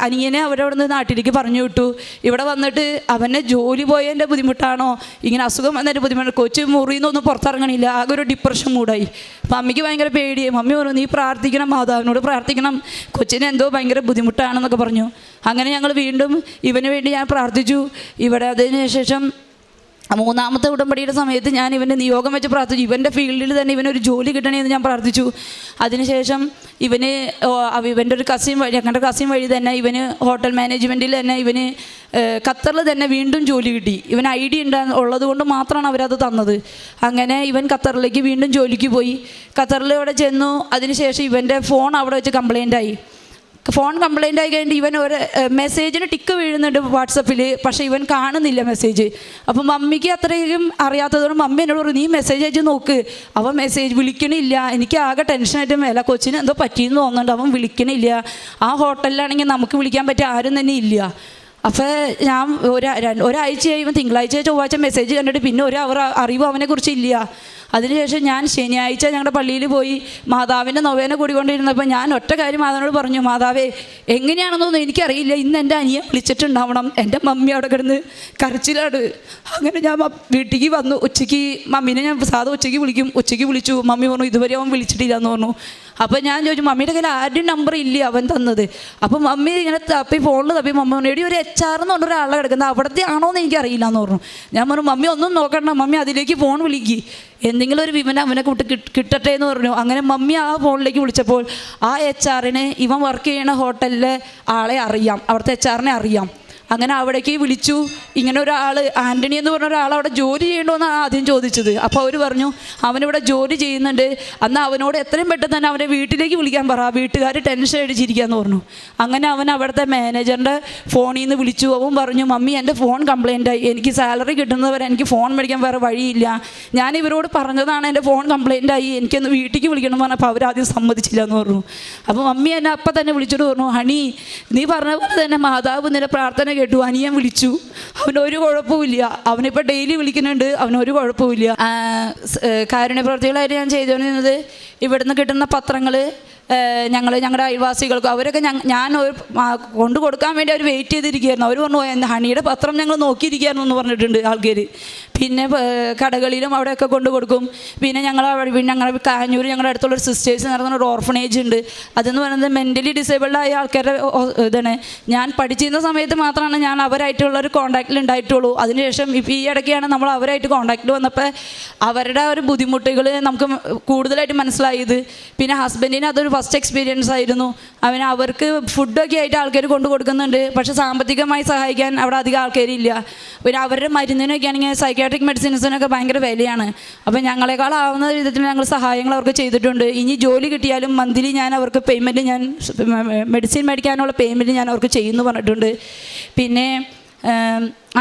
അനിയനെ അവരവിടുന്ന് നാട്ടിലേക്ക് പറഞ്ഞു വിട്ടു. ഇവിടെ വന്നിട്ട് അവനെ ജോലി പോയതിന്റെ ബുദ്ധിമുട്ടാണോ? ഇങ്ങനെ അസുഖം വന്നതിന്റെ ബുദ്ധിമുട്ട് കൊച്ചു മുറിയിൽ നിന്നൊന്നും പുറത്തിറങ്ങണില്ല. ആകെ ഒരു ഡിപ്രഷൻ മൂടായി. അപ്പം അമ്മയ്ക്ക് ഭയങ്കര പേടിയായി. മമ്മി പറഞ്ഞു നീ പ്രാർത്ഥിക്കണം മാതാവിനോട് പ്രാർത്ഥിക്കണം. കൊച്ചിന് എന്തോ ഭയങ്കര ബുദ്ധിമുട്ടാണെന്നൊക്കെ പറഞ്ഞു. അങ്ങനെ ഞങ്ങൾ വീണ്ടും ഇവന് വേണ്ടി ഞാൻ പ്രാർത്ഥിച്ചു. ഇവിടെ അതിന് ശേഷം മൂന്നാമത്തെ ഉടമ്പടിയുടെ സമയത്ത് ഞാൻ ഇവന്റെ നിയോഗം വെച്ച് പ്രാർത്ഥിച്ചു. ഇവന്റെ ഫീൽഡിൽ തന്നെ ഇവനൊരു ജോലി കിട്ടണമെന്ന് ഞാൻ പ്രാർത്ഥിച്ചു. അതിനുശേഷം ഇവന് ഇവന്റെ ഒരു കസിൻ വഴി ഞങ്ങളുടെ കസിൻ വഴി തന്നെ ഇവന് ഹോട്ടൽ മാനേജ്മെന്റിൽ തന്നെ ഇവന് ഖത്തറിൽ തന്നെ വീണ്ടും ജോലി കിട്ടി. ഇവൻ ഐ ഡി ഉണ്ടാ ഉള്ളത് കൊണ്ട് മാത്രമാണ് അവരത് തന്നത്. അങ്ങനെ ഇവൻ ഖത്തറിലേക്ക് വീണ്ടും ജോലിക്ക് പോയി. ഖത്തറിൽ ഇവിടെ ചെന്നു. അതിനുശേഷം ഇവന്റെ ഫോൺ അവിടെ വെച്ച് കംപ്ലൈന്റ് ആയി. ഫോൺ കംപ്ലൈന്റ് ആയി കഴിഞ്ഞിട്ട് ഇവൻ ഒരു മെസ്സേജിന് ടിക്ക് വീഴുന്നുണ്ട് വാട്സപ്പിൽ പക്ഷേ ഇവൻ കാണുന്നില്ല മെസ്സേജ് അപ്പം മമ്മിക്ക് അത്രയും അറിയാത്തതുകൊണ്ട് മമ്മി എന്നോട് പറഞ്ഞു നീ മെസ്സേജ് അയച്ച് നോക്ക്. അവൻ മെസ്സേജ് വിളിക്കണില്ല. എനിക്ക് ആകെ ടെൻഷനായിട്ട് മേല. കൊച്ചിന് എന്തോ പറ്റിയെന്ന് തോന്നുന്നുണ്ട്. അവൻ വിളിക്കണില്ല. ആ ഹോട്ടലിലാണെങ്കിൽ നമുക്ക് വിളിക്കാൻ പറ്റിയ ആരും തന്നെ ഇല്ല. അപ്പോൾ ഞാൻ ഒരു ഒരാഴ്ച കഴിയുമ്പോൾ തിങ്കളാഴ്ച ചൊവ്വാഴ്ച മെസ്സേജ് കണ്ടിട്ട് പിന്നെ ഒരു അവർ അറിവ് അവനെക്കുറിച്ച് ഇല്ല. അതിനുശേഷം ഞാൻ ശനിയാഴ്ച ഞങ്ങളുടെ പള്ളിയിൽ പോയി മാതാവിന്റെ നൊവേന കൂടിക്കൊണ്ടിരുന്നപ്പോൾ ഞാൻ ഒറ്റ കാര്യം മാതാവിനോട് പറഞ്ഞു മാതാവേ എങ്ങനെയാണെന്നൊന്നും എനിക്കറിയില്ല. ഇന്ന് എന്റെ അനിയെ വിളിച്ചിട്ടുണ്ടാവണം. എന്റെ മമ്മി അവിടെ കിടന്ന് കരച്ചിലാണ്. അങ്ങനെ ഞാൻ വീട്ടിലേക്ക് വന്നു. ഉച്ചയ്ക്ക് മമ്മീനെ ഞാൻ സാധാ ഉച്ചയ്ക്ക് വിളിക്കും. ഉച്ചയ്ക്ക് വിളിച്ചു. മമ്മി പറഞ്ഞു ഇതുവരെ അവൻ വിളിച്ചിട്ടില്ല എന്ന് പറഞ്ഞു. അപ്പോൾ ഞാൻ ചോദിച്ചു മമ്മിയുടെ കയ്യിൽ ആരുടെയും നമ്പർ ഇല്ല അവൻ തന്നത്? അപ്പോൾ മമ്മി ഇങ്ങനെ തപ്പി ഫോണിൽ തപ്പി മമ്മി എടി ഒരു എച്ച് ആർ എന്ന് പറഞ്ഞ ഒരാളെ കിടക്കുന്നത് അവിടുത്തെ ആണോ എന്ന് എനിക്കറിയില്ല എന്ന് പറഞ്ഞു. ഞാൻ പറഞ്ഞു മമ്മി ഒന്നും നോക്കണ്ട മമ്മി അതിലേക്ക് ഫോൺ വിളിക്ക്. എന്തെങ്കിലും ഒരു വിമന അവനെ കിട്ട്- കിട്ടട്ടെ എന്ന് പറഞ്ഞു. അങ്ങനെ മമ്മി ആ ഫോണിലേക്ക് വിളിച്ചപ്പോൾ ആ എച്ച് ആറിന് ഇവൻ വർക്ക് ചെയ്യണ ഹോട്ടലിലെ ആളെ അറിയാം അവിടുത്തെ എച്ച് ആറിനെ അറിയാം. അങ്ങനെ അവിടേക്ക് വിളിച്ചു. ഇങ്ങനെ ഒരാൾ ആന്റണി എന്ന് പറഞ്ഞ ഒരാൾ അവിടെ ജോലി ചെയ്യണമെന്നാണ് ആദ്യം ചോദിച്ചത്. അപ്പോൾ അവർ പറഞ്ഞു അവനിവിടെ ജോലി ചെയ്യുന്നുണ്ട്. അന്ന് അവനോട് എത്രയും പെട്ടെന്ന് തന്നെ അവനെ വീട്ടിലേക്ക് വിളിക്കാൻ പറ. വീട്ടുകാർ ടെൻഷൻ അടിച്ചിരിക്കാന്ന് പറഞ്ഞു. അങ്ങനെ അവൻ അവിടുത്തെ മാനേജറിന്റെ ഫോണിൽ നിന്ന് വിളിച്ചു. അവൻ പറഞ്ഞു മമ്മി എന്റെ ഫോൺ കംപ്ലൈന്റ് ആയി. എനിക്ക് സാലറി കിട്ടുന്നവരെ എനിക്ക് ഫോൺ മേടിക്കാൻ വേറെ വഴിയില്ല. ഞാൻ ഇവരോട് പറഞ്ഞതാണ് എന്റെ ഫോൺ കംപ്ലൈന്റ് ആയി. എനിക്കൊന്ന് വീട്ടിലേക്ക് വിളിക്കണം എന്ന് പറഞ്ഞപ്പോൾ അവരാദ്യം സമ്മതിച്ചില്ല എന്ന് പറഞ്ഞു. അപ്പോൾ മമ്മി എന്നെ അപ്പം തന്നെ വിളിച്ചിട്ട് പറഞ്ഞു ഹണി നീ പറഞ്ഞ പോലെ തന്നെ മാതാവ് നിന്റെ പ്രാർത്ഥന കേട്ടു അനിയൻ വിളിച്ചു. അവനൊരു കുഴപ്പമില്ല അവനിപ്പോൾ ഡെയിലി വിളിക്കുന്നുണ്ട്. അവനൊരു കുഴപ്പമില്ല കാരുണ്യ പ്രവർത്തികളായിട്ട് ഞാൻ ചെയ്തുകൊണ്ടിരുന്നത് ഇവിടുന്ന് കിട്ടുന്ന പത്രങ്ങൾ ഞങ്ങൾ ഞങ്ങളുടെ അയൽവാസികൾക്കും അവരൊക്കെ ഞാൻ ഒരു കൊണ്ടു കൊടുക്കാൻ വേണ്ടി അവർ വെയിറ്റ് ചെയ്തിരിക്കുകയായിരുന്നു. അവർ പറഞ്ഞു ഹണിയുടെ പത്രം ഞങ്ങൾ നോക്കിയിരിക്കുകയായിരുന്നു എന്ന് പറഞ്ഞിട്ടുണ്ട് ആൾക്കാർ പിന്നെ കടകളിലും അവിടെയൊക്കെ കൊണ്ടു കൊടുക്കും. പിന്നെ ഞങ്ങൾ പിന്നെ ഞങ്ങളുടെ കാഞ്ഞൂർ ഞങ്ങളുടെ അടുത്തുള്ള ഒരു സിസ്റ്റേഴ്സ് നടന്ന ഒരു ഓർഫനേജ് ഉണ്ട്. അതെന്ന് പറയുന്നത് മെന്റലി ഡിസേബിൾഡ് ആയ ആൾക്കാരുടെ ഇതാണ്. ഞാൻ പഠിച്ചിരുന്ന സമയത്ത് മാത്രമാണ് ഞാൻ അവരായിട്ടുള്ള ഒരു കോണ്ടാക്റ്റിൽ ഉണ്ടായിട്ടുള്ളൂ അതിനുശേഷം ഇപ്പോൾ ഈ ഇടയ്ക്കാണ് നമ്മൾ അവരായിട്ട് കോണ്ടാക്റ്റിൽ വന്നപ്പോൾ അവരുടെ ഒരു ബുദ്ധിമുട്ടുകൾ നമുക്ക് കൂടുതലായിട്ട് മനസ്സിലായത്. പിന്നെ ഹസ്ബൻഡിന് അതൊരു ഫസ്റ്റ് എക്സ്പീരിയൻസ് ആയിരുന്നു. അവന് അവർക്ക് ഫുഡൊക്കെ ആയിട്ട് ആൾക്കാർ കൊണ്ടു കൊടുക്കുന്നുണ്ട്. പക്ഷെ സാമ്പത്തികമായി സഹായിക്കാൻ അവിടെ അധികം ആൾക്കാരില്ല. പിന്നെ അവരുടെ മരുന്നിനൊക്കെ ആണെങ്കിൽ സൈക്കാട്രിക് മെഡിസിൻസിനൊക്കെ ഭയങ്കര വിലയാണ്. അപ്പോൾ ഞങ്ങളെക്കാൾ ആവുന്ന വിധത്തിൽ ഞങ്ങൾ സഹായങ്ങൾ അവർക്ക് ചെയ്തിട്ടുണ്ട്. ഇനി ജോലി കിട്ടിയാലും മന്ത്ലി ഞാൻ അവർക്ക് പേയ്മെന്റ് ഞാൻ മെഡിസിൻ മേടിക്കാനുള്ള പേയ്മെന്റ് ഞാൻ അവർക്ക് ചെയ്യുന്നു പറഞ്ഞിട്ടുണ്ട്. പിന്നെ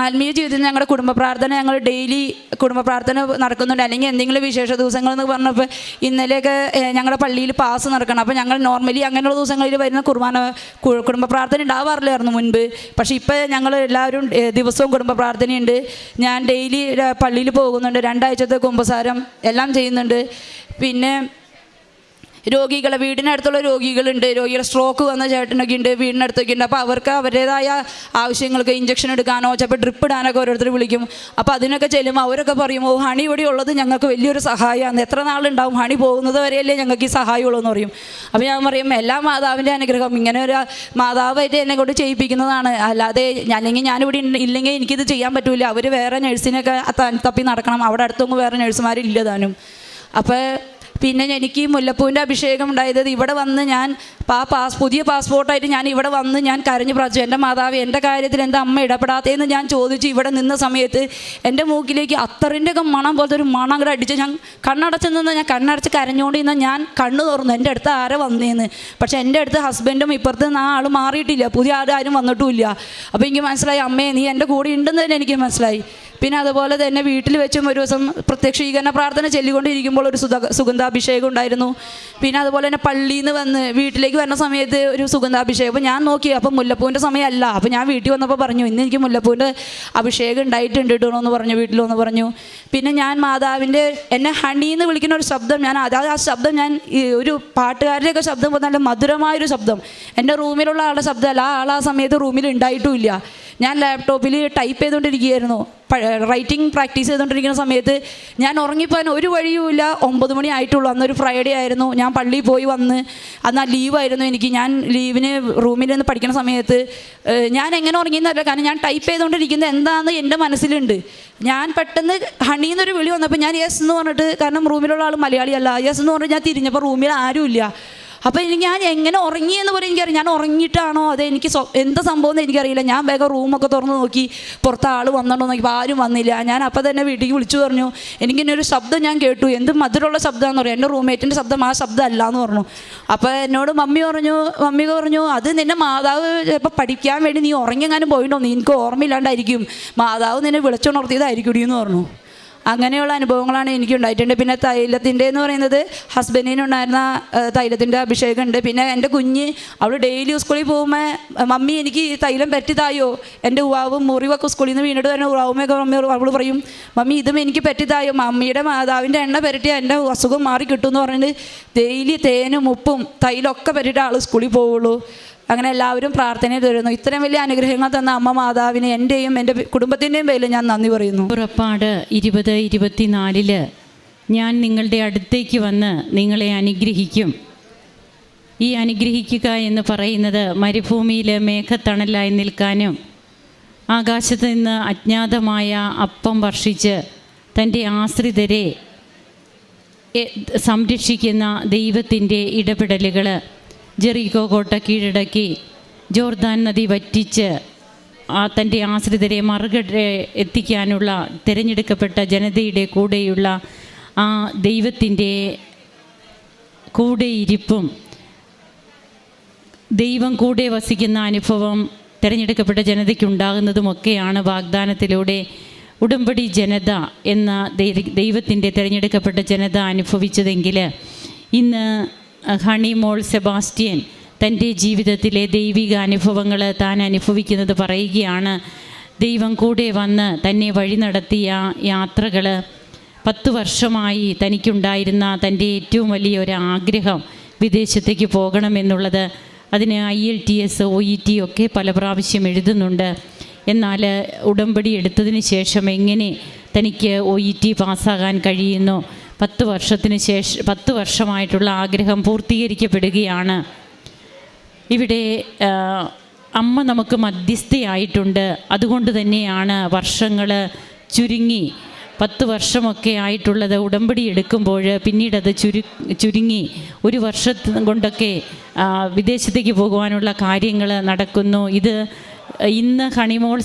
ആത്മീയ ജീവിതത്തിൽ ഞങ്ങളുടെ കുടുംബ പ്രാർത്ഥന ഞങ്ങൾ ഡെയിലി കുടുംബ പ്രാർത്ഥന നടക്കുന്നുണ്ട്. അല്ലെങ്കിൽ എന്തെങ്കിലും വിശേഷ ദിവസങ്ങൾ എന്ന് പറഞ്ഞപ്പോൾ ഇന്നലെയൊക്കെ ഞങ്ങളുടെ പള്ളിയിൽ പാസ് നടക്കണം. അപ്പോൾ ഞങ്ങൾ നോർമലി അങ്ങനെയുള്ള ദിവസങ്ങളിൽ വരുന്ന കുർബാന കുടുംബ പ്രാർത്ഥന ഉണ്ടാവാറില്ലായിരുന്നു മുൻപ്. പക്ഷേ ഇപ്പോൾ ഞങ്ങൾ എല്ലാവരും ദിവസവും കുടുംബ പ്രാർത്ഥനയുണ്ട്. ഞാൻ ഡെയിലി പള്ളിയിൽ പോകുന്നുണ്ട്. രണ്ടാഴ്ചത്തെ കുമ്പസാരം എല്ലാം ചെയ്യുന്നുണ്ട്. പിന്നെ രോഗികളെ വീടിനടുത്തുള്ള രോഗികളുണ്ട്. രോഗികളെ സ്ട്രോക്ക് വന്ന ചേട്ടനൊക്കെ ഉണ്ട് വീടിനടുത്തൊക്കെ ഉണ്ട്. അപ്പോൾ അവർക്ക് അവരുടേതായ ആവശ്യങ്ങൾക്ക് ഇഞ്ചക്ഷൻ എടുക്കാനോ ചിലപ്പോൾ ഡ്രിപ്പ് ഇടാനൊക്കെ ഓരോരുത്തർ വിളിക്കും. അപ്പോൾ അതിനൊക്കെ ചെല്ലുമ്പോൾ അവരൊക്കെ പറയും ഓ ഹണി ഇവിടെ ഉള്ളത് ഞങ്ങൾക്ക് വലിയൊരു സഹായമാണ് എത്ര നാളുണ്ടാവും? ഹണി പോകുന്നത് വരെയല്ലേ ഞങ്ങൾക്ക് ഈ സഹായമുള്ളൂ എന്ന് പറയും. അപ്പോൾ ഞാൻ പറയും എല്ലാ മാതാവിന്റെ അനുഗ്രഹം ഇങ്ങനെ ഒരു മാതാവായിട്ട് എന്നെ കൊണ്ട് ചെയ്യിപ്പിക്കുന്നതാണ്. അല്ലാതെ അല്ലെങ്കിൽ ഞാനിവിടെ ഇല്ലെങ്കിൽ എനിക്കിത് ചെയ്യാൻ പറ്റൂല. അവർ വേറെ നഴ്സിനൊക്കെ ത- തപ്പി നടക്കണം. അവിടെ അടുത്തൊന്നും വേറെ നഴ്സുമാരില്ല താനും. അപ്പോൾ പിന്നെ എനിക്ക് ഈ മുല്ലപ്പൂവിന്റെ അഭിഷേകം ഉണ്ടായത് ഇവിടെ വന്ന് ഞാൻ ആ പാസ് പുതിയ പാസ്പോർട്ടായിട്ട് ഞാൻ ഇവിടെ വന്ന് ഞാൻ കരഞ്ഞു പ്രാച്ചു എന്റെ മാതാവ് എന്റെ കാര്യത്തിൽ എന്റെ അമ്മ ഇടപെടാത്തതെന്ന് ഞാൻ ചോദിച്ചു. ഇവിടെ നിന്ന സമയത്ത് എന്റെ മൂക്കിലേക്ക് അത്തറിന്റെ ഒക്കെ മണം പോലത്തെ ഒരു മണം കൂടെ അടിച്ച് ഞാൻ കണ്ണടച്ച് നിന്ന് ഞാൻ കണ്ണടച്ച് കരഞ്ഞുകൊണ്ട് നിന്ന് ഞാൻ കണ്ണ് തുറന്നു. എന്റെ അടുത്ത് ആരെ വന്നേന്ന്? പക്ഷേ എന്റെ അടുത്ത് ഹസ്ബൻഡും ഇപ്പുറത്ത് നിന്ന് ആ ആൾ മാറിയിട്ടില്ല. പുതിയ ആരും ആരും വന്നിട്ടുമില്ല. അപ്പോൾ എനിക്ക് മനസ്സിലായി അമ്മേ നീ എന്റെ കൂടെ ഉണ്ടെന്ന് തന്നെ എനിക്ക് മനസ്സിലായി. പിന്നെ അതുപോലെ തന്നെ വീട്ടിൽ വെച്ചും ഒരു ദിവസം പ്രത്യക്ഷീകരണ പ്രാർത്ഥന ചൊല്ലിക്കൊണ്ടിരിക്കുമ്പോൾ ഒരു സുധ സുഗന്ധാഭിഷേകം ഉണ്ടായിരുന്നു. പിന്നെ അതുപോലെ തന്നെ പള്ളിയിൽ നിന്ന് വന്ന് വീട്ടിലേക്ക് വരുന്ന സമയത്ത് ഒരു സുഗന്ധാഭിഷേകം. അപ്പോൾ ഞാൻ നോക്കി അപ്പം മുല്ലപ്പൂവിന്റെ സമയമല്ല. അപ്പോൾ ഞാൻ വീട്ടിൽ വന്നപ്പോൾ പറഞ്ഞു ഇന്ന് എനിക്ക് മുല്ലപ്പൂവിന്റെ അഭിഷേകം ഉണ്ടായിട്ടുണ്ട് എന്ന് പറഞ്ഞു വീട്ടിലൊന്ന് പറഞ്ഞു. പിന്നെ ഞാൻ മാതാവിന്റെ എന്നെ ഹണി എന്ന് വിളിക്കുന്ന ഒരു ശബ്ദം ഞാൻ അതായത് ആ ശബ്ദം ഞാൻ ഒരു പാട്ടുകാരുടെയൊക്കെ ശബ്ദം നല്ല മധുരമായൊരു ശബ്ദം. എന്റെ റൂമിലുള്ള ആളുടെ ശബ്ദമല്ല. ആ ആൾ ആ സമയത്ത് റൂമിൽ ഉണ്ടായിട്ടുമില്ല ഞാൻ ലാപ്ടോപ്പിൽ ടൈപ്പ് ചെയ്തുകൊണ്ടിരിക്കുകയായിരുന്നു റൈറ്റിംഗ് പ്രാക്ടീസ് ചെയ്തുകൊണ്ടിരിക്കുന്ന സമയത്ത് ഞാൻ ഉറങ്ങിപ്പോകാൻ ഒരു വഴിയുമില്ല. ഒമ്പത് മണി ആയിട്ടുള്ളൂ. അന്നൊരു ഫ്രൈഡേ ആയിരുന്നു. ഞാൻ പള്ളിയിൽ പോയി വന്ന് അന്ന് ആ ലീവായിരുന്നു എനിക്ക്. ഞാൻ ലീവിന് റൂമിൽ നിന്ന് പഠിക്കുന്ന സമയത്ത് ഞാൻ എങ്ങനെ ഉറങ്ങിയെന്നല്ല കാരണം ഞാൻ ടൈപ്പ് ചെയ്തുകൊണ്ടിരിക്കുന്നത് എന്താണെന്ന് എന്റെ മനസ്സിലുണ്ട്. ഞാൻ പെട്ടെന്ന് ഹണീന്നൊരു വിളി വന്നപ്പോൾ ഞാൻ യെസ് എന്ന് പറഞ്ഞിട്ട് കാരണം റൂമിലുള്ള ആൾ മലയാളിയല്ല. യെസ് എന്ന് പറഞ്ഞിട്ട് ഞാൻ തിരിഞ്ഞപ്പോൾ റൂമിൽ ആരുമില്ല. അപ്പോൾ എനിക്ക് ഞാൻ എങ്ങനെ ഉറങ്ങിയെന്ന് പോലും എനിക്കറിയാം ഞാൻ ഉറങ്ങിയിട്ടാണോ? അത് എനിക്ക് എന്താ സംഭവം എന്ന് എനിക്കറിയില്ല. ഞാൻ വേഗം റൂമൊക്കെ തുറന്ന് നോക്കി. പുറത്ത് ആൾ വന്നിട്ടുണ്ടോ നോക്കി. ആരും വന്നില്ല. ഞാൻ അപ്പോൾ തന്നെ വീട്ടിലേക്ക് വിളിച്ചു പറഞ്ഞു. എനിക്കിങ്ങനെ ഒരു ശബ്ദം ഞാൻ കേട്ടു. എന്ത് മധുരമുള്ള ശബ്ദമാണെന്ന് പറയും എന്റെ റൂംമേറ്റിന്റെ ശബ്ദം ആ ശബ്ദമല്ല എന്ന് പറഞ്ഞു. അപ്പോൾ എന്നോട് മമ്മി പറഞ്ഞു മമ്മി പറഞ്ഞു അത് നിന്നെ മാതാവ് ചിലപ്പോൾ പഠിക്കാൻ വേണ്ടി നീ ഉറങ്ങിയെങ്ങാനും പോയിട്ടുണ്ടോ? നീ എനിക്ക് ഓർമ്മയില്ലാണ്ടായിരിക്കും. മാതാവ് നിന്നെ വിളിച്ചുണർത്തിയതായിരിക്കും എന്ന് പറഞ്ഞു. അങ്ങനെയുള്ള അനുഭവങ്ങളാണ് എനിക്ക് ഉണ്ടായിട്ടുണ്ട് പിന്നെ തൈലത്തിന്റെ എന്ന് പറയുന്നത് ഹസ്ബൻഡിനുണ്ടായിരുന്ന തൈലത്തിന്റെ അഭിഷേകം ഉണ്ട് പിന്നെ എന്റെ കുഞ്ഞ് അവൾ ഡെയിലി സ്കൂളിൽ പോകുമ്പോൾ മമ്മി എനിക്ക് തൈലം പറ്റിതായോ? എന്റെ ഉവാവും മുറിവൊക്കെ സ്കൂളിൽ നിന്ന് വീണിട്ട് തന്നെ ഉവാവുമൊക്കെ മമ്മി അവൾ പറയും മമ്മി ഇതും എനിക്ക് പറ്റിതായോ? മമ്മിയുടെ മാതാവിന്റെ എണ്ണ പെരട്ടി എന്റെ അസുഖം മാറി കിട്ടും എന്ന് പറഞ്ഞിട്ട് ഡെയിലി തേനും ഉപ്പും തൈലൊക്കെ പറ്റിയിട്ട് ആൾ സ്കൂളിൽ പോവുള്ളൂ. അങ്ങനെ എല്ലാവരും പ്രാർത്ഥനയിൽ തരുന്നു ഇത്രയും വലിയ അനുഗ്രഹങ്ങൾ തന്ന അമ്മ മാതാവിനെ എന്റെയും എന്റെ കുടുംബത്തിന്റെയും പേരിൽ ഞാൻ നന്ദി പറയുന്നു. ഉറപ്പാട് ഇരുപത് ഇരുപത്തിനാലിൽ ഞാൻ നിങ്ങളുടെ അടുത്തേക്ക് വന്ന് നിങ്ങളെ അനുഗ്രഹിക്കും. ഈ അനുഗ്രഹിക്കുക എന്ന് പറയുന്നത് മരുഭൂമിയിൽ മേഘത്തണലായി നിൽക്കാനും ആകാശത്ത് നിന്ന് അജ്ഞാതമായ അപ്പം വർഷിച്ച് തന്റെ ആശ്രിതരെ സംരക്ഷിക്കുന്ന ദൈവത്തിന്റെ ഇടപെടലുകൾ ജെറിക്കോ കോട്ട കീഴടക്കി ജോർദാൻ നദി വറ്റിച്ച് ആ തന്റെ ആശ്രിതരെ മറുകട എത്തിക്കാനുള്ള തിരഞ്ഞെടുക്കപ്പെട്ട ജനതയുടെ കൂടെയുള്ള ആ ദൈവത്തിന്റെ കൂടെയിരിപ്പും ദൈവം കൂടെ വസിക്കുന്ന അനുഭവം തിരഞ്ഞെടുക്കപ്പെട്ട ജനതയ്ക്കുണ്ടാകുന്നതുമൊക്കെയാണ് വാഗ്ദാനത്തിലൂടെ ഉടമ്പടി ജനത എന്ന ദൈവത്തിന്റെ തിരഞ്ഞെടുക്കപ്പെട്ട ജനത അനുഭവിച്ചതെങ്കിൽ ഇന്ന് ഹണി മോൾ സെബാസ്റ്റ്യൻ തന്റെ ജീവിതത്തിലെ ദൈവിക അനുഭവങ്ങൾ താൻ അനുഭവിക്കുന്നത് പറയുകയാണ്. ദൈവം കൂടെ വന്ന് തന്നെ വഴി നടത്തിയ യാത്രകൾ പത്ത് വർഷമായി തനിക്കുണ്ടായിരുന്ന തന്റെ ഏറ്റവും വലിയ ഒരു ആഗ്രഹം വിദേശത്തേക്ക് പോകണമെന്നുള്ളത്. അതിന് I L T S O E T ഒക്കെ പല പ്രാവശ്യം എഴുതുന്നുണ്ട്. എന്നാൽ ഉടമ്പടി എടുത്തതിന് ശേഷം എങ്ങനെ തനിക്ക് ഒ ഇ ടി പാസ്സാകാൻ കഴിയുന്നു? പത്ത് വർഷത്തിന് ശേഷം പത്ത് വർഷമായിട്ടുള്ള ആഗ്രഹം പൂർത്തീകരിക്കപ്പെടുകയാണ്. ഇവിടെ അമ്മ നമുക്ക് മധ്യസ്ഥയായിട്ടുണ്ട്. അതുകൊണ്ട് തന്നെയാണ് വർഷങ്ങൾ ചുരുങ്ങി. പത്ത് വർഷമൊക്കെ ആയിട്ടുള്ളത് ഉടമ്പടി എടുക്കുമ്പോൾ പിന്നീട് അത് ചുരു ചുരുങ്ങി. ഒരു വർഷത്ത് കൊണ്ടൊക്കെ വിദേശത്തേക്ക് പോകുവാനുള്ള കാര്യങ്ങൾ നടക്കുന്നു. ഇത് ഇന്ന് ഹണിമോൾ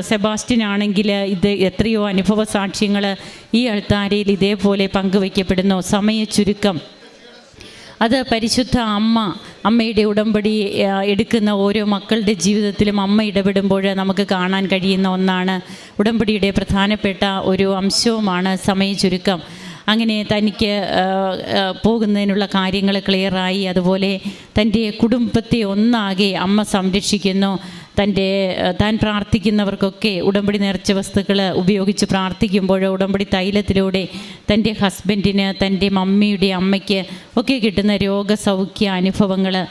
സെബാസ്റ്റ്യൻ ആണെങ്കിൽ ഇത് എത്രയോ അനുഭവ സാക്ഷ്യങ്ങൾ ഈ അൾത്താരയിൽ ഇതേപോലെ പങ്കുവയ്ക്കപ്പെടുന്നു. സമയ ചുരുക്കം. അത് പരിശുദ്ധ അമ്മ അമ്മയുടെ ഉടമ്പടി എടുക്കുന്ന ഓരോ മക്കളുടെ ജീവിതത്തിലും അമ്മ ഇടപെടുമ്പോൾ നമുക്ക് കാണാൻ കഴിയുന്ന ഒന്നാണ്. ഉടമ്പടിയുടെ പ്രധാനപ്പെട്ട ഒരു അംശവുമാണ് സമയ ചുരുക്കം. അങ്ങനെ തനിക്ക് പോകുന്നതിനുള്ള കാര്യങ്ങൾ ക്ലിയറായി. അതുപോലെ തന്റെ കുടുംബത്തെ ഒന്നാകെ അമ്മ സംരക്ഷിക്കുന്നു. തന്റെ താൻ പ്രാർത്ഥിക്കുന്നവർക്കൊക്കെ ഉടമ്പടി നേർച്ച വസ്തുക്കൾ ഉപയോഗിച്ച് പ്രാർത്ഥിക്കുമ്പോൾ ഉടമ്പടി തൈലത്തിലൂടെ തന്റെ ഹസ്ബൻഡിന് തന്റെ മമ്മിയുടെ അമ്മയ്ക്ക് ഒക്കെ കിട്ടുന്ന രോഗസൗഖ്യ അനുഭവങ്ങൾ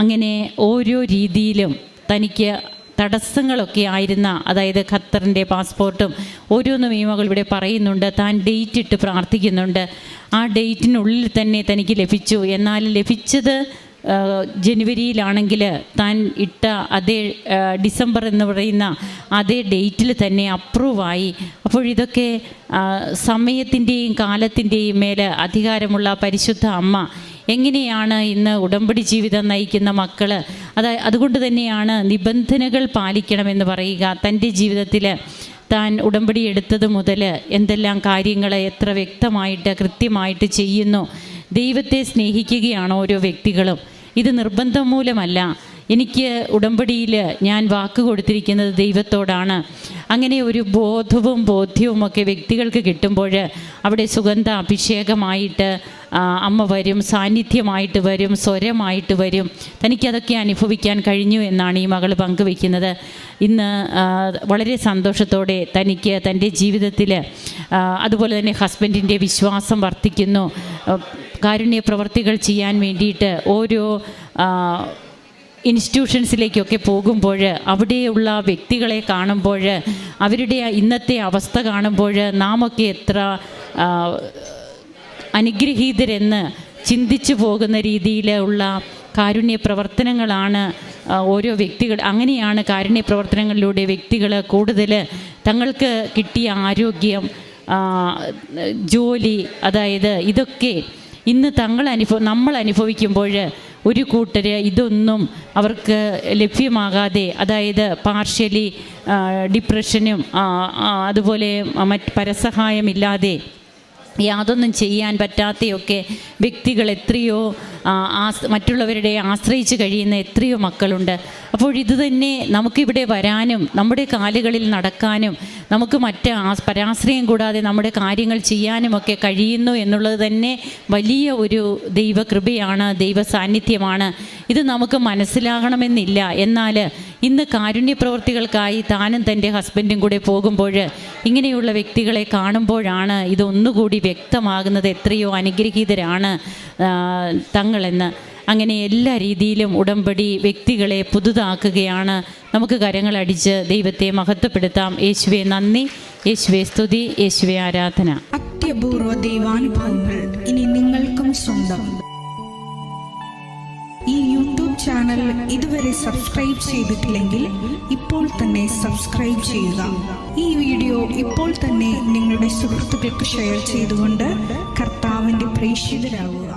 അങ്ങനെ ഓരോ രീതിയിലും തനിക്ക് തടസ്സങ്ങളൊക്കെ ആയിരുന്ന അതായത് ഖത്തറിന്റെ പാസ്പോർട്ടും ഓരോന്നും ഈ മകൾ ഇവിടെ പറയുന്നുണ്ട്. താൻ ഡേറ്റ് ഇട്ട് പ്രാർത്ഥിക്കുന്നുണ്ട്. ആ ഡേറ്റിനുള്ളിൽ തന്നെ തനിക്ക് ലഭിച്ചു. എന്നാൽ ലഭിച്ചത് ജനുവരിയിലാണെങ്കിൽ താൻ ഇട്ട അതേ ഡിസംബർ എന്ന് പറയുന്ന അതേ ഡേറ്റിൽ തന്നെ അപ്രൂവായി അപ്പോൾ ഇതൊക്കെ സമയത്തിന്റെയും കാലത്തിന്റെയും മേലെ അധികാരമുള്ള പരിശുദ്ധ അമ്മ എങ്ങനെയാണ് ഇന്ന് ഉടമ്പടി ജീവിതം നയിക്കുന്ന മക്കൾ അത് അതുകൊണ്ട് തന്നെയാണ് നിബന്ധനകൾ പാലിക്കണമെന്ന് പറയുക. തന്റെ ജീവിതത്തിൽ താൻ ഉടമ്പടി എടുത്തത് മുതൽ എന്തെല്ലാം കാര്യങ്ങൾ എത്ര വ്യക്തമായിട്ട് കൃത്യമായിട്ട് ചെയ്യുന്നു? ദൈവത്തെ സ്നേഹിക്കുകയാണ് ഓരോ വ്യക്തികളും. ഇത് നിർബന്ധം മൂലമല്ല. എനിക്ക് ഉടമ്പടിയിൽ ഞാൻ വാക്ക് കൊടുത്തിരിക്കുന്നത് ദൈവത്തോടാണ്. അങ്ങനെ ഒരു ബോധവും ബോധ്യവും ഒക്കെ വ്യക്തികൾക്ക് കിട്ടുമ്പോൾ അവിടെ സുഗന്ധ അഭിഷേകമായിട്ട് അമ്മ വരും സാന്നിധ്യമായിട്ട് വരും സ്വരമായിട്ട് വരും. തനിക്കതൊക്കെ അനുഭവിക്കാൻ കഴിഞ്ഞു എന്നാണ് ഈ മകൾ പങ്കുവെക്കുന്നത് ഇന്ന് വളരെ സന്തോഷത്തോടെ തനിക്ക് തന്റെ ജീവിതത്തിൽ അതുപോലെ തന്നെ ഹസ്ബൻഡിന്റെ വിശ്വാസം വർദ്ധിക്കുന്നു. കാരുണ്യ പ്രവർത്തികൾ ചെയ്യാൻ വേണ്ടിയിട്ട് ഓരോ ഇൻസ്റ്റിറ്റ്യൂഷൻസിലേക്കൊക്കെ പോകുമ്പോൾ അവിടെയുള്ള വ്യക്തികളെ കാണുമ്പോൾ അവരുടെ ഇന്നത്തെ അവസ്ഥ കാണുമ്പോൾ നാമൊക്കെ എത്ര അനുഗ്രഹീതരെന്ന് ചിന്തിച്ചു പോകുന്ന രീതിയിലുള്ള കാരുണ്യ പ്രവർത്തനങ്ങളാണ് ഓരോ വ്യക്തികൾ അങ്ങനെയാണ് കാരുണ്യ പ്രവർത്തനങ്ങളിലൂടെ വ്യക്തികൾ കൂടുതൽ തങ്ങൾക്ക് കിട്ടിയ ആരോഗ്യം ജോലി അതായത് ഇതൊക്കെ ഇന്ന് തങ്ങൾ അനുഭവ നമ്മൾ അനുഭവിക്കുമ്പോൾ ഒരു കൂട്ടർ ഇതൊന്നും അവർക്ക് ലഭ്യമാകാതെ അതായത് പാർഷ്യലി ഡിപ്രഷനും അതുപോലെ മറ്റ് പരസഹായമില്ലാതെ യാതൊന്നും ചെയ്യാൻ പറ്റാത്തയൊക്കെ വ്യക്തികൾ എത്രയോ മറ്റുള്ളവരുടെ ആശ്രയിച്ച് കഴിയുന്ന എത്രയോ മക്കളുണ്ട്. അപ്പോൾ ഇത് തന്നെ നമുക്കിവിടെ വരാനും നമ്മുടെ കാലുകളിൽ നടക്കാനും നമുക്ക് മറ്റ് പരാശ്രയം കൂടാതെ നമ്മുടെ കാര്യങ്ങൾ ചെയ്യാനുമൊക്കെ കഴിയുന്നു എന്നുള്ളത് തന്നെ വലിയ ഒരു ദൈവകൃപയാണ് ദൈവ സാന്നിധ്യമാണ് ഇത് നമുക്ക് മനസ്സിലാകണമെന്നില്ല. എന്നാൽ ഇന്ന് കാരുണ്യപ്രവർത്തികൾക്കായി താനും തന്റെ ഹസ്ബൻഡും കൂടെ പോകുമ്പോൾ ഇങ്ങനെയുള്ള വ്യക്തികളെ കാണുമ്പോഴാണ് ഇതൊന്നുകൂടി വ്യക്തമാകുന്നത് എത്രയോ അനുഗ്രഹീതരാണ് തങ്ങളെന്ന്. അങ്ങനെ എല്ലാ രീതിയിലും ഉടമ്പടി വ്യക്തികളെ പുതുതാക്കുകയാണ്. നമുക്ക് കരങ്ങളടിച്ച് ദൈവത്തെ മഹത്വപ്പെടുത്താം. യേശുവെ നന്ദി. യേശുവെ സ്തുതി. യേശുവെ ആരാധന. അത്യപൂർവ ദൈവാനുഭവങ്ങൾ ഇനി നിങ്ങൾക്കും സ്വന്തം. ഈ യൂട്യൂബ് ചാനൽ ഇതുവരെ സബ്സ്ക്രൈബ് ചെയ്തിട്ടില്ലെങ്കിൽ ഇപ്പോൾ തന്നെ സബ്സ്ക്രൈബ് ചെയ്യുക. ഈ വീഡിയോ ഇപ്പോൾ തന്നെ നിങ്ങളുടെ സുഹൃത്തുക്കൾക്ക് ഷെയർ ചെയ്തുകൊണ്ട് കർത്താവിന്റെ പ്രേക്ഷിതരാകുക